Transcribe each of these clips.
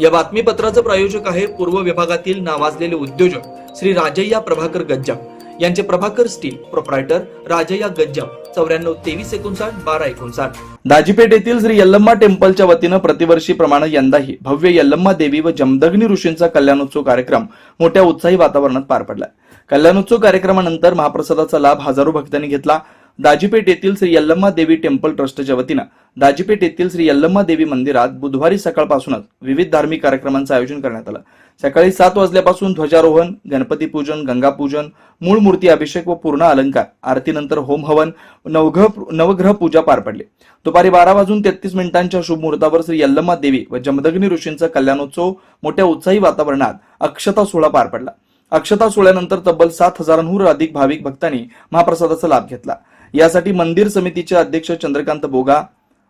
या बातमीपत्राचं प्रायोजक आहे पूर्व विभागातील नावाजलेले उद्योजक श्री राजय्या प्रभाकर गज्जाम. यांचे प्रभाकर स्टील प्रोप्रायटर राजय्या गज्जाम. चौऱ्याण्णव तेवीस एकोणसाठ बारा एकोणसाठ. दाजीपेठ येथील श्री यल्लम्मा टेम्पलच्या वतीनं प्रतिवर्षी प्रमाणे यंदाही भव्य यल्लम्मा देवी व जमदग्नी ऋषींचा कल्याणोत्सव कार्यक्रम मोठ्या उत्साही वातावरणात पार पडला कल्याणोत्सव कार्यक्रमानंतर महाप्रसादाचा लाभ हजारो भक्तांनी घेतला. दाजीपेठ येथील श्री यल्लम्मा देवी टेम्पल ट्रस्टच्या वतीनं दाजीपेठ येथील श्री यल्लम्मा देवी मंदिरात बुधवारी सकाळपासूनच विविध धार्मिक कार्यक्रमांचं आयोजन करण्यात आलं. सकाळी सात वाजल्यापासून ध्वजारोहण गणपती पूजन गंगापूजन मूळ मूर्ती अभिषेक व पूर्ण अलंकार आरतीनंतर होम हवन नवग्रह नवग्रह पूजा पार पडली. दुपारी बारा वाजून तेहतीस मिनिटांच्या शुभ मुहूर्तावर श्री यल्लम्मा देवी व जमदग्नी ऋषींचा कल्याणोत्सव मोठ्या उत्साही वातावरणात अक्षता सोहळा पार पडला. अक्षता सोहळ्यानंतर तब्बल सात हजारांहून अधिक भाविक भक्तांनी महाप्रसादाचा लाभ घेतला. यासाठी मंदिर समितीचे अध्यक्ष चंद्रकांत बोगा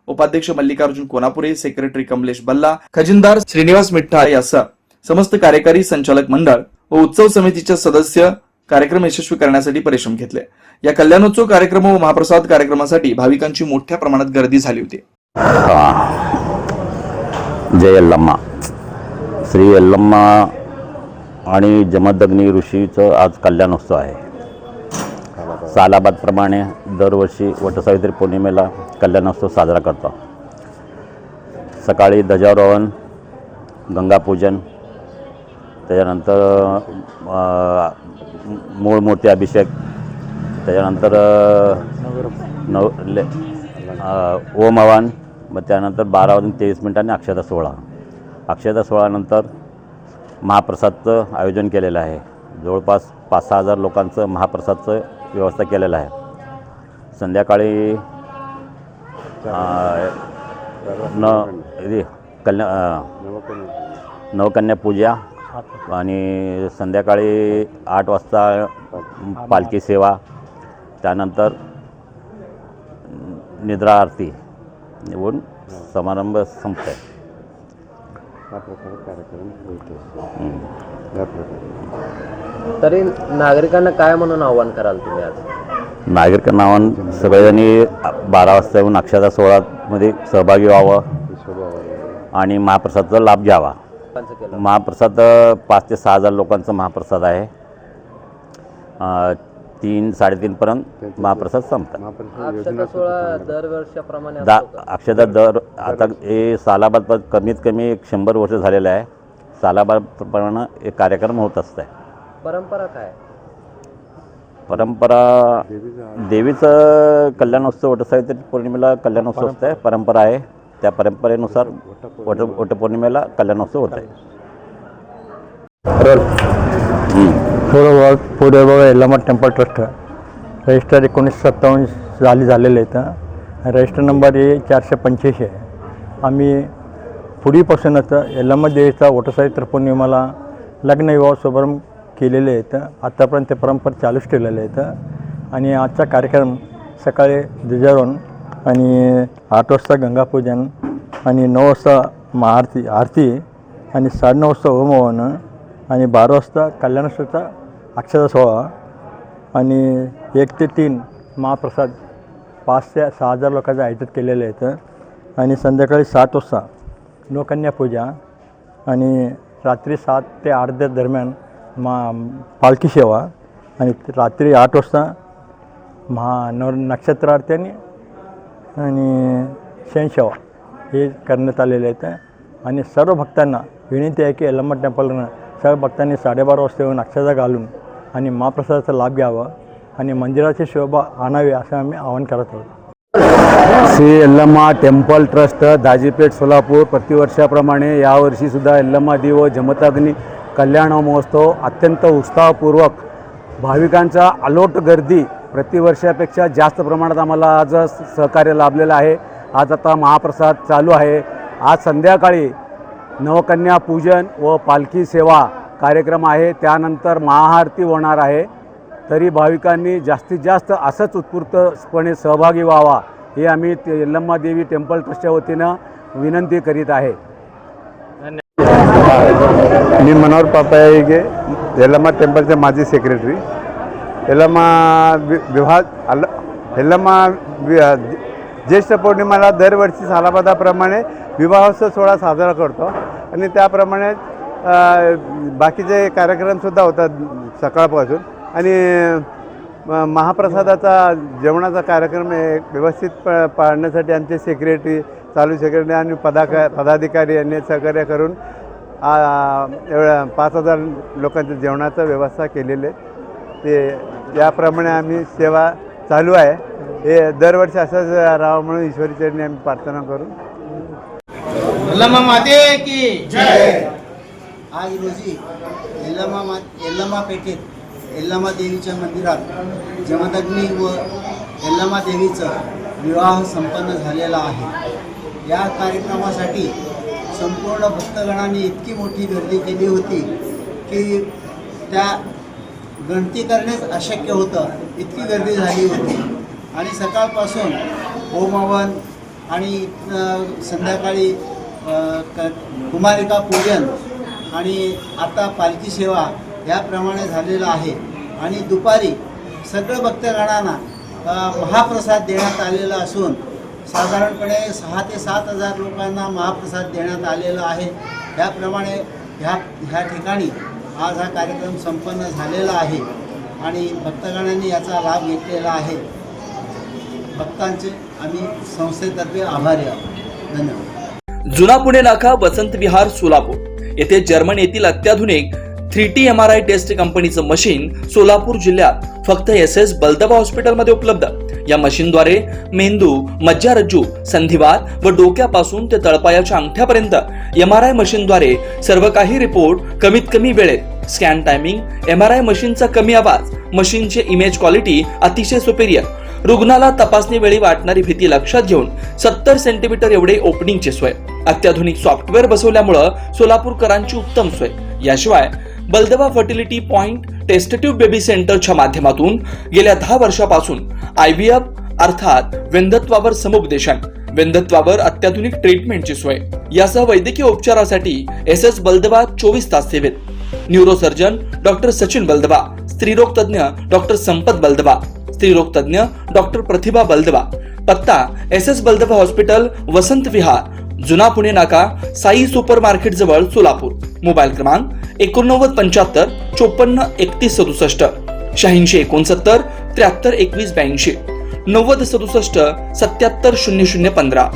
उपाध्यक्ष मल्लिकार्जुन कोनापुरे सेक्रेटरी कमलेश बल्ला खजिनदार श्रीनिवास मिठ्ठा यासह समस्त कार्यकारी संचालक मंडळ व उत्सव समितीचे सदस्य कार्यक्रम यशस्वी करण्यासाठी परिश्रम घेतले. या कल्याणोत्सव कार्यक्रम व महाप्रसाद कार्यक्रमासाठी भाविकांची मोठ्या प्रमाणात गर्दी झाली होती. जय यल्लम्मा. श्री यल्लम्मा आणि जमदग्नी ऋषीचं आज कल्याणोत्सव आहे. सालाबादप्रमाणे दरवर्षी वटसावित्री पौर्णिमेला कल्याणोत्सव साजरा करतो. सकाळी ध्वजारोहण गंगापूजन त्याच्यानंतर मूळ मूर्ती अभिषेक त्याच्यानंतर नव ले ओम हवन मग त्यानंतर बारा वाजून तेवीस मिनिटांनी अक्षता सोहळा. अक्षता सोहळानंतर महाप्रसादचं आयोजन केलेलं आहे. जवळपास पाच सहा हजार लोकांचं महाप्रसादचं व्यवस्था केलेलं आहे. संध्याकाळी न कन्या नवकन्या. पूजा आणि संध्याकाळी आठ वाजता पालखी सेवा त्यानंतर निद्रा आरती होऊन समारंभ संपत आहे कार्यक्रम तरी नागरिकांना काय म्हणून आव्हान कराल तुम्ही आज? नागरिक नावान सगळेजणी बारा वाजता येऊन अक्षता सोहळ्यामध्ये सहभागी व्हावं आणि महाप्रसादचा लाभ घ्यावा. महाप्रसाद पाच ते सहा हजार लोकांचा महाप्रसाद आहे. तीन साडेतीनपर्यंत महाप्रसाद संपतात. दा? अक्षता दर आता हे सालाबाद कमीत कमी एक शंभर वर्ष झालेलं आहे. सालाबादप्रमाणे एक कार्यक्रम होत असतं परंपरा काय? परंपरा देवीचा कल्याणोत्सव वटसावित्री पौर्णिमेला कल्याणोत्सव असतं आहे परंपरा आहे. त्या परंपरेनुसार वट वटपौर्णिमेला कल्याणोत्सव होत आहे पुढं बघ टेम्पल ट्रस्ट. रजिस्टर एकोणीसशे सत्तावन्न साली झालेलं आहे रजिस्टर नंबर हे चारशे पंच्याऐंशी आहे. आम्ही पुढीपासूनच यल्लामा देवीचा वटसावित्र पौर्णिमाला लग्न विवाह शुभारंभ केलेले आहेत. आत्तापर्यंत ते परंपरा चालूच ठेवलेले आहेत. आणि आजचा कार्यक्रम सकाळी ध्वजारोहण आणि आठ वाजता गंगापूजन आणि नऊ वाजता महाआरती आरती आणि साडेनऊ वाजता होमहवन आणि बारा वाजता कल्याणोत्सवचा अक्षता सोहळा आणि एक ते तीन महाप्रसाद पाच ते सहा हजार लोकांचं आयोजित केलेलं आहेत. आणि संध्याकाळी सात वाजता लोकन्या पूजा आणि रात्री सात ते आठ दरम्यान मा पालखी सेवा आणि रात्री आठ वाजता महा नव नक्षत्र आणि आणि शयनसेवा हे करण्यात आलेले आहेत. आणि सर्व भक्तांना विनंती आहे की यल्लम्मा टेम्पलनं सर्व भक्तांनी साडेबारा वाजता येऊन अक्षता घालून आणि महाप्रसादाचा लाभ घ्यावा आणि मंदिराची शोभा आणावी असं आम्ही आवाहन करत आहोत. Shri Yellamma temple trust Dajipeth Solapur. प्रतिवर्षाप्रमाणे यावर्षीसुद्धा यल्लम्मा देव जमताग्नी कल्याण महोत्सव अत्यंत उत्साहपूर्वक. भाविकांचा अलोट गर्दी प्रतिवर्षापेक्षा जास्त प्रमाणात आम्हाला आज सहकार्य लाभलेलं आहे. आज आता महाप्रसाद चालू आहे. आज संध्याकाळी नवकन्या पूजन व पालखी सेवा कार्यक्रम आहे. त्यानंतर महाआरती होणार आहे. तरी भाविकांनी जास्तीत जास्त असंच उत्स्फूर्तपणे सहभागी व्हावा हे आम्ही ते यल्लम्मा देवी टेम्पल ट्रस्टच्या वतीनं विनंती करीत आहे. मी मनोहर पापायगे यल्लम्मा टेम्पलचे माजी सेक्रेटरी यल्लम्मा वि विवाह अल यल्लम्मा वि ज्येष्ठ पौर्णिमेला दरवर्षी सालाबादाप्रमाणे विवाहोत्सव सोहळा साजरा करतो. आणि त्याप्रमाणे बाकीचे कार्यक्रमसुद्धा होतात सकाळपासून. आणि महाप्रसादाचा जेवणाचा कार्यक्रम हे व्यवस्थित प पाळण्यासाठी आमचे सेक्रेटरी चालू सेक्रेटरी आणि पदाका पदाधिकारी यांनी सहकार्य करून एवढ्या पाच हजार लोकांच्या जेवणाचं व्यवस्था केलेली आहे. ते याप्रमाणे आम्ही सेवा चालू आहे. हे दरवर्षी असंच राहावं म्हणून ईश्वरी चरणी आम्ही प्रार्थना करू. यल्लमा माते की आज रोजी यल्लमा मा यल्लमा पेठेत यल्लमा देवीच्या मंदिरात जमदग्नी व यल्लमा देवीचा विवाह संपन्न झालेला आहे. या कार्यक्रमासाठी संपूर्ण भक्तगणांनी इतकी मोठी गर्दी केली होती की त्या गणती करणेच अशक्य होतं इतकी गर्दी झाली होती. आणि सकाळपासून होमहवन आणि संध्याकाळी क कुमारिका पूजन आणि आता पालखी सेवा याप्रमाणे झालेलं आहे. आणि दुपारी सगळं भक्तगणांना महाप्रसाद देण्यात आलेला असून साधारणपणे सहा ते सात हजार लोकांना महाप्रसाद देण्यात आलेला आहे. त्याप्रमाणे ह्या ह्या ठिकाणी आज हा कार्यक्रम संपन्न झालेला आहे आणि भक्तगणांनी याचा लाभ घेतलेला आहे. भक्तांचे आम्ही संस्थेतर्फे आभारी आहोत. धन्यवाद. जुना पुणे नाका वसंत विहार सोलापूर. येथे जर्मन येथील अत्याधुनिक three T M R I test कंपनीचं मशीन सोलापूर जिल्ह्यात फक्त एस एस बलदबा हॉस्पिटलमध्ये उपलब्ध. या मशीनद्वारे मेंदू मज्जारज्जू संधिवात व डोक्यापासून ते तळपायाच्या अंगठ्यापर्यंत एम आर आय मशीनद्वारे सर्व काही रिपोर्ट कमीत कमी वेळेत. Scan timing M R I मशीनचा कमी आवाज मशीनचे इमेज क्वालिटी अतिशय सुपेरियर रुग्णाला तपासणी वेळी वाटणारी भीती लक्षात घेऊन सत्तर सेंटीमीटर एवढे ओपनिंगची सोय. अत्याधुनिक सॉफ्टवेअर बसवल्यामुळं सोलापूरकरांची उत्तम सोय. याशिवाय बलदवा फर्टिलिटी पॉइंट टेस्टेटिव्ह बेबी सेंटरच्या माध्यमातून गेल्या दहा वर्षापासून आय एफ अर्थात वेंधत्वावर समुपदेशन वेंधत्वावर अत्याधुनिक ट्रीटमेंटची सोय. यासह वैद्यकीय उपचारासाठी एस एस बलदवा चोवीस तास सेवेत. न्यूरोसर्जन डॉक्टर सचिन बलदवा स्त्रीरोग तज्ञ डॉक्टर संपत बलदवा स्त्रीरोग तज्ञ डॉक्टर प्रतिभा बलदवा. पत्ता S S Baldawa hospital Vasant Vihar जुना पुणे नाका साई सुपर मार्केट जवळ सोलापूर. मोबाईल क्रमांक एकोणनव्वद पंच्याहत्तर चोपन्न एकतीस सदुसष्ट. शहाऐंशी एकोणसत्तर त्र्याहत्तर एकवीस ब्याऐंशी. नव्वद सदुसष्ट सत्याहत्तर शून्य शून्य पंधरा.